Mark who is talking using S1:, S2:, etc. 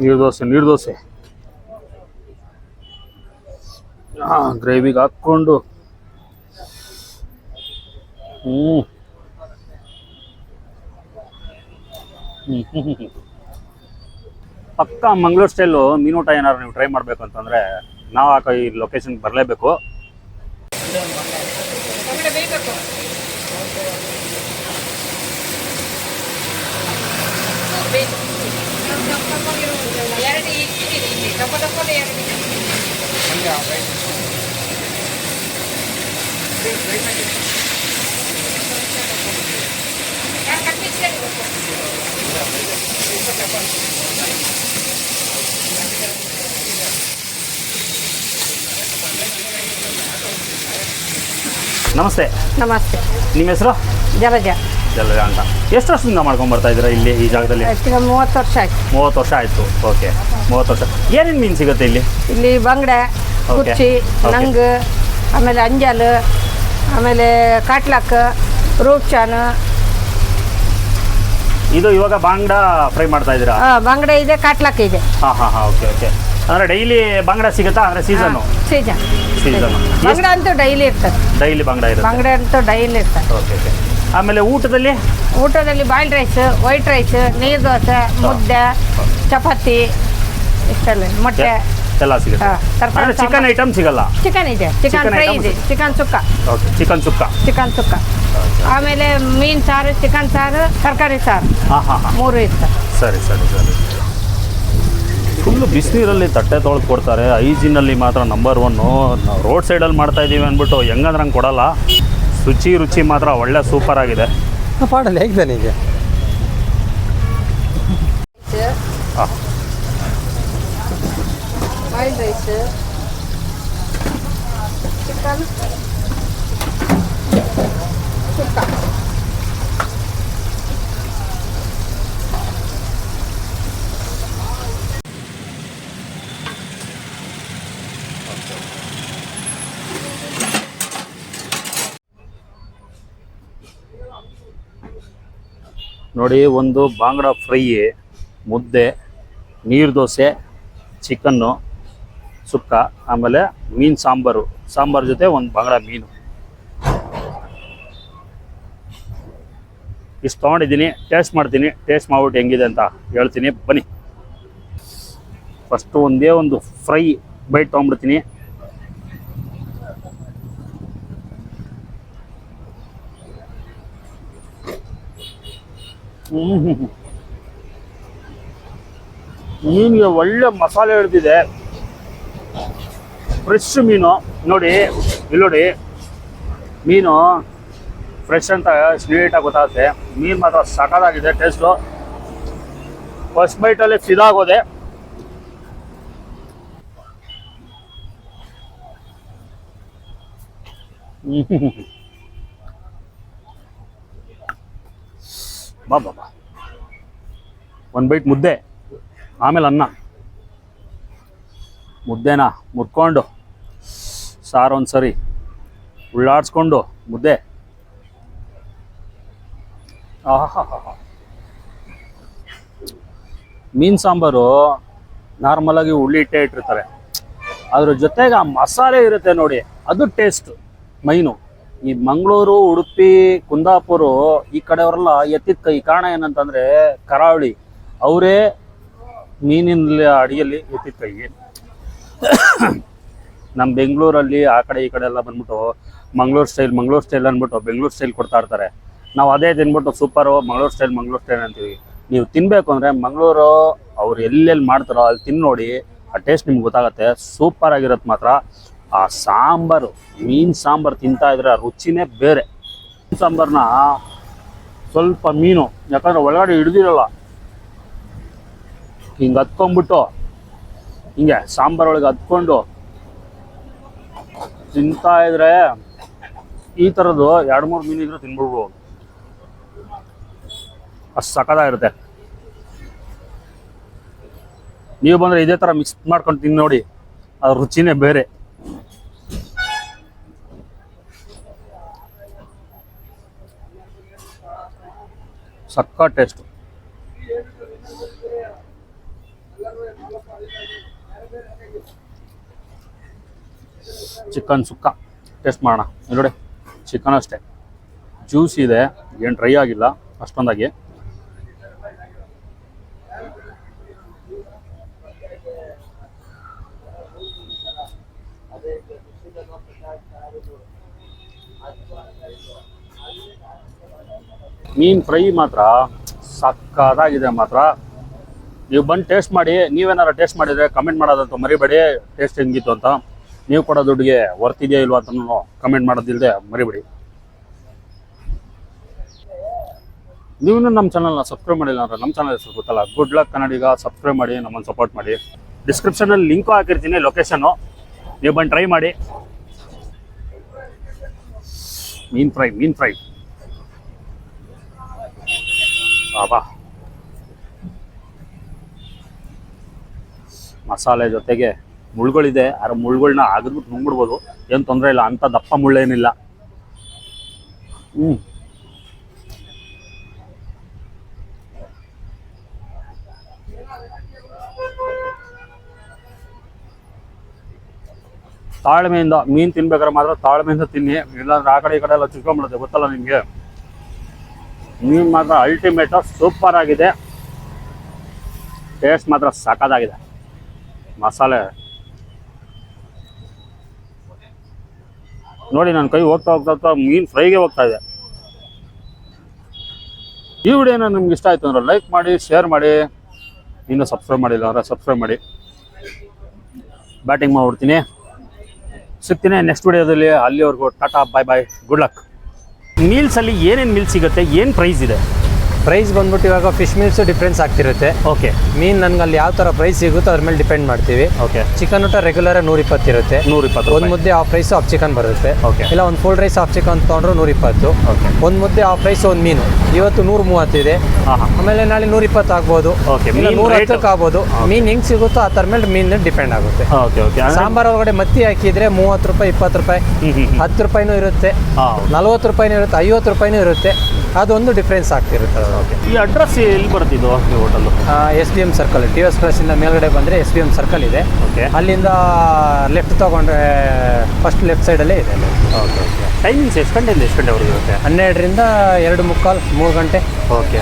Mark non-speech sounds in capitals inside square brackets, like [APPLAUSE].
S1: ನೀರು ದೋಸೆ ನೀರು ದೋಸೆ. ಗ್ರೇವಿಗೆ ಹಾಕ್ಕೊಂಡು. ಹ್ಞೂ [LAUGHS] ಪಕ್ಕ ಮಂಗಳೂರು ಸ್ಟೈಲು ಮೀನೂಟ ಏನಾದ್ರು ನೀವು ಟ್ರೈ ಮಾಡಬೇಕು ಅಂತಂದರೆ ನಾವು ಹಾಕೋ ಈ ಲೊಕೇಶನ್ಗೆ ಬರಲೇಬೇಕು.
S2: ಎರಡು ಎರಡು ಯಾರು ಕಟ್ಟಿಸ್ತಾರೆ
S1: ನಮಸ್ತೆ.
S3: ನಮಸ್ತೆ.
S1: ನಿಮ್ಮ ಹೆಸರು?
S3: ಜಲಜ.
S1: ಜಲಜ ಅಂತ. ಎಷ್ಟು ವರ್ಷದಿಂದ ಮಾಡ್ಕೊಂಡು ಬರ್ತಾ ಇದ್ದೀರಾ ಇಲ್ಲಿ ಈ ಜಾಗದಲ್ಲಿ?
S3: ಮೂವತ್ತು ವರ್ಷ ಆಯ್ತು.
S1: ಮೂವತ್ತು ವರ್ಷ ಆಯಿತು. ಓಕೆ. ಮೂವತ್ತು ವರ್ಷ. ಏನೇನು ಮೀನು ಸಿಗುತ್ತೆ ಇಲ್ಲಿ?
S3: ಇಲ್ಲಿ ಬಂಗಡೆ
S1: ಕುರ್ಚಿ.
S3: ನಂಗ್ ಆಮೇಲೆ ಅಂಜಲ್ ಆಮೇಲೆ ಕಾಟ್ಲಕ್ ರೂಪ್ಚಾನ್
S1: ಇದು ಇವಾಗ ಬಾಂಗ್ಡಾ ಫ್ರೈ ಮಾಡ್ತಾ ಇದ್ದೀರಾ?
S3: ಬಂಗಡೆ ಇದೆ ಕಾಟ್ಲಾಕ್ ಇದೆ.
S1: ಹಾಂ ಹಾಂ ಹಾಂ ಓಕೆ ಓಕೆ ಅಂದ್ರೆ ಡೈಲಿ ಬಾಂಗ್ಡಾ ಸಿಗುತ್ತಾ? ಅಂದ್ರೆ ಸೀಸನ್
S3: ಸೀಸನ್
S1: ಸೀಸನ್
S3: ಬಂಗಡೆ ಅಂತೂ ಡೈಲಿ ಇರ್ತದೆ.
S1: ಡೈಲಿ ಬಾಂಗ್ಡಾ ಇರುತ್ತೆ?
S3: ಬಂಗಡೆ ಅಂತೂ ಡೈಲಿ ಇರ್ತದೆ.
S1: ಓಕೆ ಓಕೆ ಆಮೇಲೆ ಊಟದಲ್ಲಿ?
S3: ಊಟದಲ್ಲಿ ಬಾಯ್ಲ್ಡ್ ರೈಸ್ ವೈಟ್ ರೈಸ್ ನೀರು ದೋಸೆ ಮುದ್ದೆ ಚಪಾತಿ. ಇಷ್ಟೆಲ್ಲ ಮೊಟ್ಟೆ.
S1: ಎಲ್ಲ ಸಿಗುತ್ತೆ.
S3: ತರಕಾರಿ
S1: ಚಿಕನ್. ಐಟಮ್ ಸಿಗಲ್ಲ?
S3: ಚಿಕನ್ ಇದೆ ಚಿಕನ್
S1: Chicken
S3: ಫ್ರೈ ಇದೆ. ಚಿಕನ್ ಸುಕ್ಕ.
S1: ಓಕೆ ಚಿಕನ್ ಸುಕ್ಕ.
S3: ಚಿಕನ್ ಸುಕ್ಕ. ಆಮೇಲೆ ಮೀನ್ ಸಾರು ಚಿಕನ್ ಸಾರು ತರಕಾರಿ ಸಾರು.
S1: ಹಾಂ ಹಾಂ ಹಾಂ.
S3: ಮೂರು ಇತ್ತು
S1: ಸರಿ ಸರಿ ಸರಿ. ಫುಲ್ಲು ಬಿಸಿನೀರಲ್ಲಿ ತಟ್ಟೆ ತೊಳೆದು ಕೊಡ್ತಾರೆ. ಐಜಿನಲ್ಲಿ ಮಾತ್ರ ನಂಬರ್ ಒನ್ನು ನಾವು ರೋಡ್ ಸೈಡಲ್ಲಿ ಮಾಡ್ತಾ ಇದ್ದೀವಿ ಅಂದ್ಬಿಟ್ಟು ಹೆಂಗಂದ್ರೆ ಹಂಗೆ ಕೊಡಲ್ಲ. ರುಚಿ ರುಚಿ ಮಾತ್ರ ಒಳ್ಳೆ ಸೂಪರ್ ಆಗಿದೆ.
S4: ಪಾಡಲ್ಲ ಹೇಗಿದೆ ನನಗೆ
S1: ಹಾಂ
S3: ಬಾಯ್ಲ್ಡ್ ಚಿಕನ್. ಸುಕ್ಕ
S1: ನೋಡಿ ಒಂದು ಬಾಂಗ್ಡಾ ಫ್ರೈ ಮುದ್ದೆ ನೀರು ದೋಸೆ ಚಿಕನ್ನು. ಸುಕ್ಕ, ಆಮೇಲೆ ಮೀನು ಸಾಂಬಾರು. ಸಾಂಬಾರು ಜೊತೆ ಒಂದು ಬಂಗಡ ಮೀನು. ಇಷ್ಟು ತೊಗೊಂಡಿದ್ದೀನಿ ಟೇಸ್ಟ್ ಮಾಡ್ತೀನಿ ಟೇಸ್ಟ್ ಮಾಡ್ಬಿಟ್ಟು ಹೆಂಗಿದೆ ಅಂತ ಹೇಳ್ತೀನಿ. ಬನ್ನಿ. ಫಸ್ಟು ಒಂದೇ ಒಂದು ಫ್ರೈ ಬೈಟ್ ತೊಗೊಂಡ್ಬಿಡ್ತೀನಿ. ಮೀನಿಗೆ ಒಳ್ಳೆ ಮಸಾಲೆ ಹಿಡ್ದಿದೆ. ಫ್ರೆಶ್ ಮೀನು. ನೋಡಿ, ಇಲ್ಲಿ ನೋಡಿ. ಮೀನು ಫ್ರೆಶ್ ಅಂತ ಸ್ವೀಟಾಗಿ ಗೊತ್ತಾಗುತ್ತೆ. ಮೀನು ಮಾತ್ರ ಸಖತ್ತಾಗಿದೆ ಟೇಸ್ಟು ಫಸ್ಟ್ ಬೈಟಲ್ಲಿ ಫಿದಾಗೋದೆ ಬಾ ಬಾ ಒಂದು ಬೈಟ್ ಮುದ್ದೆ, ಆಮೇಲೆ ಅನ್ನ. ಮುದ್ದೆನ ಮುರ್ಕೊಂಡು ಸಾರು ಒಂದು ಸರಿ ಉಳ್ಳಾಡ್ಸ್ಕೊಂಡು ಮುದ್ದೆ. ಆಹಾ ಮೀನು ಸಾಂಬಾರು ನಾರ್ಮಲಾಗಿ ಉಳ್ಳಿ ಇಟ್ಟೇ ಇಟ್ಟಿರ್ತಾರೆ. ಅದ್ರ ಜೊತೆಗೆ ಆ ಮಸಾಲೆ ಇರುತ್ತೆ ನೋಡಿ, ಅದು ಟೇಸ್ಟ್ ಮೈನು. ಈ ಮಂಗಳೂರು, ಉಡುಪಿ, ಕುಂದಾಪುರ ಈ ಕಡೆಯವರೆಲ್ಲ ಎತ್ತಿದ ಕೈ ಕಾರಣ ಏನಂತಂದ್ರೆ ಕರಾವಳಿ. ಅವರೇ ಮೀನಿನ ಅಡಿಗೆಯಲ್ಲಿ ಎತ್ತಿದ ಕೈ [COUGHS] ನಮ್ಮ ಬೆಂಗಳೂರಲ್ಲಿ ಆ ಕಡೆ ಈ ಕಡೆ ಎಲ್ಲ ಬಂದ್ಬಿಟ್ಟು ಮಂಗಳೂರು ಸ್ಟೈಲ್ ಮಂಗಳೂರು ಸ್ಟೈಲ್ ಅಂದ್ಬಿಟ್ಟು ಬೆಂಗಳೂರು ಸ್ಟೈಲ್ ಕೊಡ್ತಾ ಇರ್ತಾರೆ. ನಾವು ಅದೇ ತಿನ್ಬಿಟ್ಟು super Mangaluru style Mangaluru style ಅಂತೀವಿ. ನೀವು ತಿನ್ಬೇಕು ಅಂದರೆ ಮಂಗಳೂರು ಅವ್ರು ಎಲ್ಲೆಲ್ಲಿ ಮಾಡ್ತಾರೋ ಅಲ್ಲಿ ತಿಂದು ನೋಡಿ, ಆ ಟೇಸ್ಟ್ ನಿಮ್ಗೆ ಗೊತ್ತಾಗುತ್ತೆ. ಸೂಪರ್ ಆಗಿರೋದು ಮಾತ್ರ ಆ ಸಾಂಬಾರು ಮೀನು ಸಾಂಬಾರು ತಿಂತಾ ಇದ್ರೆ ರುಚಿನೇ ಬೇರೆ. ಸಾಂಬಾರ್ನ ಸ್ವಲ್ಪ ಮೀನು, ಯಾಕಂದ್ರೆ ಒಳಗಡೆ ಹಿಡ್ದಿರಲ್ಲ. ಹಿಂಗೆ ಹತ್ಕೊಂಡ್ಬಿಟ್ಟು ಹಿಂಗೆ ಸಾಂಬಾರೊಳಗೆ ಹತ್ಕೊಂಡು ತಿಂತಾ ಇದ್ರೆ ಈ ಥರದ್ದು ಎರಡು ಮೂರು ಮೀನು ಇದ್ರೆ ತಿನ್ಬಿಡ್ಬೋದು. ಅಷ್ಟು ಸಖತ್ತಾಗಿರುತ್ತೆ. ನೀವು ಬಂದರೆ ಇದೇ ಥರ ಮಿಕ್ಸ್ ಮಾಡ್ಕೊಂಡು ತಿಂದು ನೋಡಿ. ಅದ್ರ ರುಚಿನೇ ಬೇರೆ. ಸಕ್ಕ ಟೇಸ್ಟು ಚಿಕನ್ ಸುಕ್ಕ. ಟೇಸ್ಟ್ ಮಾಡೋಣ. ನೋಡಿ, ಚಿಕನ್ ಅಷ್ಟೇ. ಜ್ಯೂಸ್ ಇದೆ, ಏನು ಡ್ರೈ ಆಗಿಲ್ಲ, ಅಷ್ಟೊಂದಾಗಿ. ಮೀನು ಫ್ರೈ ಮಾತ್ರ ಸಕ್ಕದಾಗಿದೆ ಮಾತ್ರ. ನೀವು ಬಂದು ಟೇಸ್ಟ್ ಮಾಡಿ ನೀವೇನಾರು ಟೇಸ್ಟ್ ಮಾಡಿದರೆ ಕಮೆಂಟ್ ಮಾಡೋದಂತ ಮರಿಬೇಡಿ ಟೇಸ್ಟ್ ಹೆಂಗಿತ್ತು ಅಂತ. ನೀವು ಕೊಡೋ ದುಡ್ಡಿಗೆ ವರ್ತಿದೆಯಾ ಇಲ್ವಾ ಅಂತ ಕಮೆಂಟ್ ಮಾಡೋದಿಲ್ಲದೆ ಮರಿಬೇಡಿ. ನೀವು ನಮ್ಮ ಚಾನಲ್ನ ಸಬ್ಸ್ಕ್ರೈಬ್ ಮಾಡಿಲ್ಲ ಅಂದರೆ ನಮ್ಮ ಚಾನಲ್ ಹೆಸರು ಗೊತ್ತಲ್ಲ ಗುಡ್ ಲಕ್ ಕನ್ನಡಿಗ ಸಬ್ಸ್ಕ್ರೈಬ್ ಮಾಡಿ, ನಮ್ಮನ್ನು ಸಪೋರ್ಟ್ ಮಾಡಿ. ಡಿಸ್ಕ್ರಿಪ್ಷನಲ್ಲಿ ಲಿಂಕು ಹಾಕಿರ್ತೀನಿ ಲೊಕೇಶನ್ನು ನೀವು ಬಂದು ಟ್ರೈ ಮಾಡಿ. ಮೀನ್ ಫ್ರೈ ಮೀನ್ ಫ್ರೈ. ಬಾಬಾ ಮಸಾಲೆ ಜೊತೆಗೆ ಮುಳ್ಗಳಿದೆ. ಆದ್ರೆ ಮುಳ್ಗಳನ್ನ ಅಗದ್ಬಿಟ್ಟು ನುಂಗ್ಬಿಡ್ಬೋದು. ಏನು ತೊಂದರೆ ಇಲ್ಲ. ಅಂಥ ದಪ್ಪ ಮುಳ್ಳೇನಿಲ್ಲ. ಹ್ಞೂ ತಾಳ್ಮೆಯಿಂದ ಮೀನು ತಿನ್ಬೇಕಾದ್ರೆ ಮಾತ್ರ ತಾಳ್ಮೆಯಿಂದ ತಿನ್ನಿ. ಇಲ್ಲಾಂದ್ರೆ ಆ ಕಡೆ ಈ ಕಡೆ ಎಲ್ಲ ಚುಚ್ಕೊಂಡ್ಬಿಡುತ್ತೆ ಗೊತ್ತಲ್ಲ ನಿಮಗೆ? ಮೀನು ಮಾತ್ರ ಅಲ್ಟಿಮೇಟ್ ಸೂಪರ್ ಆಗಿದೆ. ಟೇಸ್ಟ್ ಮಾತ್ರ ಸಖತ್ತಾಗಿದೆ. ಮಸಾಲೆ. ನೋಡಿ ನನ್ನ ಕೈ ಹೋಗ್ತಾ ಹೋಗ್ತಾ ಹೋಗ್ತಾ ಮೀನು ಫ್ರೈಗೆ ಹೋಗ್ತಾ ಇದೆ. ಈ ವಿಡಿಯೋನ ನಿಮ್ಗೆ ಇಷ್ಟ ಆಯ್ತು ಅಂದ್ರೆ ಲೈಕ್ ಮಾಡಿ ಶೇರ್ ಮಾಡಿ. ಇನ್ನೂ ಸಬ್ಸ್ಕ್ರೈಬ್ ಮಾಡಿಲ್ಲ ಅಂದ್ರೆ ಸಬ್ಸ್ಕ್ರೈಬ್ ಮಾಡಿ. ಬ್ಯಾಟಿಂಗ್ ಮಾಡ್ಬಿಡ್ತೀನಿ. ಸಿಗ್ತೀನಿ ನೆಕ್ಸ್ಟ್ ವಿಡಿಯೋದಲ್ಲಿ. ಅಲ್ಲಿವರೆಗೂ tata bye bye good luck ಮೀಲ್ಸಲ್ಲಿ ಏನೇನು ಮೀಲ್ಸ್ ಸಿಗುತ್ತೆ, ಏನು ಪ್ರೈಸ್ ಇದೆ?
S4: ಪ್ರೈಸ್ ಬಂದ್ಬಿಟ್ಟು ಇವಾಗ ಫಿಶ್ ಮೀಲ್ಸ್ ಡಿಫ್ರೆನ್ಸ್ ಆಗ್ತಿರುತ್ತೆ.
S1: ಓಕೆ
S4: ಮೀನ್ ನನ್ಗೆ ಅಲ್ಲಿ ಯಾವ ತರ ಪ್ರೈಸ್ ಸಿಗುತ್ತೋ ಅದ್ರ ಮೇಲೆ ಡಿಪೆಂಡ್ ಮಾಡ್ತೀವಿ.
S1: ಓಕೆ
S4: ಚಿಕನ್ ಊಟ ರೆಗ್ಯುಲರ್ ನೂರ ಇಪ್ಪತ್ತಿರುತ್ತೆ
S1: ನೂರ ಇಪ್ಪತ್ತು
S4: ಒಂದು ಮುದ್ದೆ ಹಾಫ್ ರೈಸ್ ಆಫ್ ಚಿಕನ್ ಬರುತ್ತೆ.
S1: ಓಕೆ
S4: ಇಲ್ಲ ಒಂದು ಫುಲ್ ರೈಸ್ ಆಫ್ ಚಿಕನ್ ತೊಗೊಂಡ್ರು ನೂರ ಇಪ್ಪತ್ತು
S1: ಓಕೆ
S4: ಒಂದು ಮುದ್ದೆ ಹಾಫ್ ರೈಸ್ ಒಂದು ಮೀನು. ಇವತ್ತು ನೂರ ಮೂವತ್ತಿದೆ ಆಮೇಲೆ ನಾಳೆ ನೂರ ಇಪ್ಪತ್ತು ಆಗ್ಬೋದು
S1: ಓಕೆ
S4: ನೂರ ಹತ್ತಕ್ಕೆ ಆಗ್ಬೋದು. ಮೀನು ಹೆಂಗೆ ಸಿಗುತ್ತೋ ಆ ಥರ ಮೇಲೆ ಮೀನ್ ಡಿಪೆಂಡ್ ಆಗುತ್ತೆ.
S1: ಓಕೆ ಓಕೆ
S4: ಸಾಂಬಾರ್ ಒಳಗಡೆ ಮತ್ತಿ ಹಾಕಿದ್ರೆ ಮೂವತ್ತು ರೂಪಾಯಿ ಇಪ್ಪತ್ತು ರೂಪಾಯಿ. ಹತ್ತು ರೂಪಾಯಿನೂ ಇರುತ್ತೆ. ನಲ್ವತ್ತು ರೂಪಾಯಿನೂ ಇರುತ್ತೆ ಐವತ್ತು ರೂಪಾಯಿನೂ ಇರುತ್ತೆ. ಅದೊಂದು ಡಿಫ್ರೆನ್ಸ್ ಆಗ್ತಿರುತ್ತೆ. ಓಕೆ
S1: ಈ ಅಡ್ರೆಸ್ ಎಲ್ಲಿ ಬರ್ತಿದ್ದು ಈ hotel
S4: S D M circle T S ಕ್ರಾಸಿಂದ ಮೇಲ್ಗಡೆ ಬಂದರೆ ಎಸ್ ಡಿ ಎಂ ಸರ್ಕಲ್ ಇದೆ.
S1: ಓಕೆ
S4: ಅಲ್ಲಿಂದ ಲೆಫ್ಟ್ ತೊಗೊಂಡ್ರೆ ಫಸ್ಟ್ ಲೆಫ್ಟ್ ಸೈಡಲ್ಲೇ ಇದೆ.
S1: ಓಕೆ ಓಕೆ ಟೈಮಿಂಗ್ಸ್ ಎಷ್ಟು ಗಂಟೆಯಿಂದ ಎಷ್ಟು ಗಂಟೆವರೆಗೂ ಇರುತ್ತೆ?
S4: ಹನ್ನೆರಡರಿಂದ ಎರಡು ಮುಕ್ಕಾಲು ಮೂರು ಗಂಟೆ.
S1: ಓಕೆ